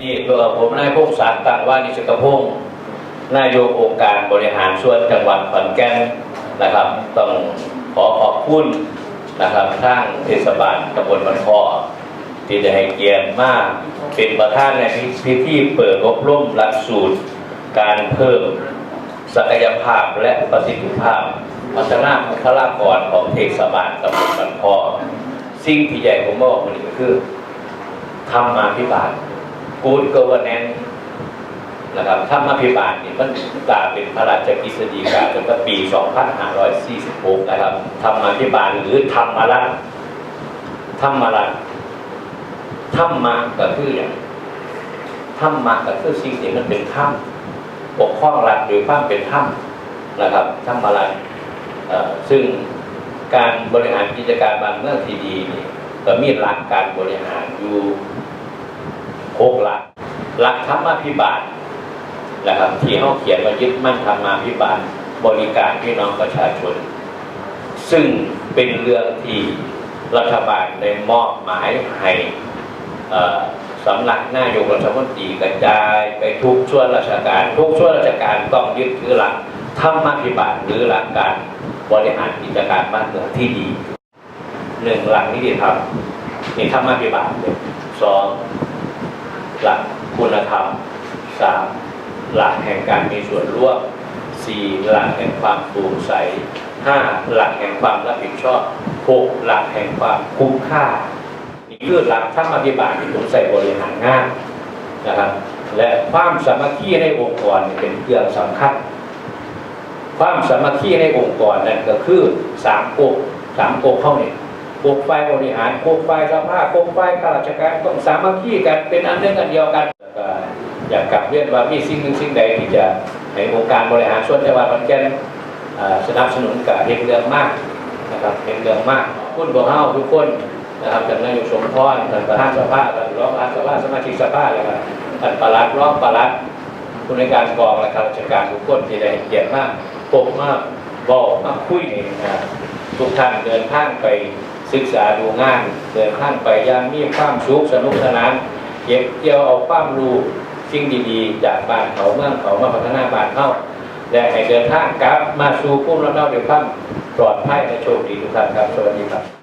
นี่ก็ผมนายพงศารต่างว่านิชกพงศ์นายกองค์การบริหารส่วนจังหวัดขอนแก่นนะครับ ต้องขอขอบคุณนะครับทางเทศบาลตำบลมันคอที่ได้ให้เกียรติมากเป็นประธานในพิธีเปิดอบรมหลักสูตร การเพิ่มศักยภาพและประสิทธิภาพ พัฒนาบุคลากรของเทศบาลตำบลมันคอสิ่งที่ใหญ่ผมบอกมันก็คือทำมาพิบาล good governance นะครับธรรมพิบาลนี่มันกลายเป็นพระราชกฤษฎีกาจนกระปี 2546 นะครับธรรมพิบาลหรือธรรมรัฐธรรมรัฐธรรมะก็คืออย่างธรรมะก็คือสิ่งที่มันเป็นธรรมปกครองรัฐหรือความเป็นธรรมนะครับธรรมรัฐเอ่อซึ่งการบริหารกิจการบ้านเมืองที่ดีนี่ก็มีหลักการบริหารอยู่ หกหลัก หลักธรรมาภิบาลนะครับที่เขาเขียนว่ายึดมั่นธรรมาภิบาลบริการพี่น้องประชาชน ซึ่งเป็นเรื่องที่รัฐบาลได้มอบหมายให้สำนักนายกรัฐมนตรีกระจายไปทุกส่วราชการ ทุกส่วราชการต้องยึดถือหลักธรรมาภิบาลหรือหลักการบริหารกิจการบ้านเมืองที่ดีหนึ่งหลักนิติธรรมนี่ธรรมาภิบาลเลยสอง หลักคุณธรรมสามหลักแห่งการมีส่วนร่วมสี่หลักแห่งความโปร่งใสห้าหลักแห่งความรับผิดชอบหกหลักแห่งความคุ้มค่านี่คือหลักธรรมภิบาลที่ผมใส่บริหารงานนะครับ และความสามัคคีในองค์กรเป็นเรื่องสำคัญ ความสามัคคีในองค์กรนั่นก็คือสามกกสามกกเข้าเนี่ย กกฝ่ายบริหารกกฝ่ายสภาพกกฝ่ายข้าราชการต้องสามัคคีกันเป็นอันหนึงอันเดียวกันอยากกลับเรียนว่ามีสิ่งหนึ่งสิ่งใดที่จะให้องค์การบริหารส่วนจังหวัดขอนแก่นสนับสนุนกับเห็นเรื่องมากนะครับเห็นเรื่องมากคุณบอกเฮาทุกคนนะครับท่านนายกสมพรท่านประธานสภาท่านรองประธานสภาสมาชิกสภาแล้วก็ท่านประหลัดรองประหลัดผู้ในการกองและข้าราชการทุกคนที่ได้เกียรติมากปกมากบอกมากคุยนี่นะ ทุกท่านเดินทางไปศึกษาดูงาน เดินทางไปยังมีความสุขสนุกสนานเก็บเกี่ยวเอาความรู้สิ่งดีๆ จากบ้านเขาเมืองเขามาพัฒนาบ้านเขาและให้เดินทางกลับมาสู่ภูมิลำเนาเด้วยความปลอดภัยและโชคดีทุกท่านครับสวัสดีครับ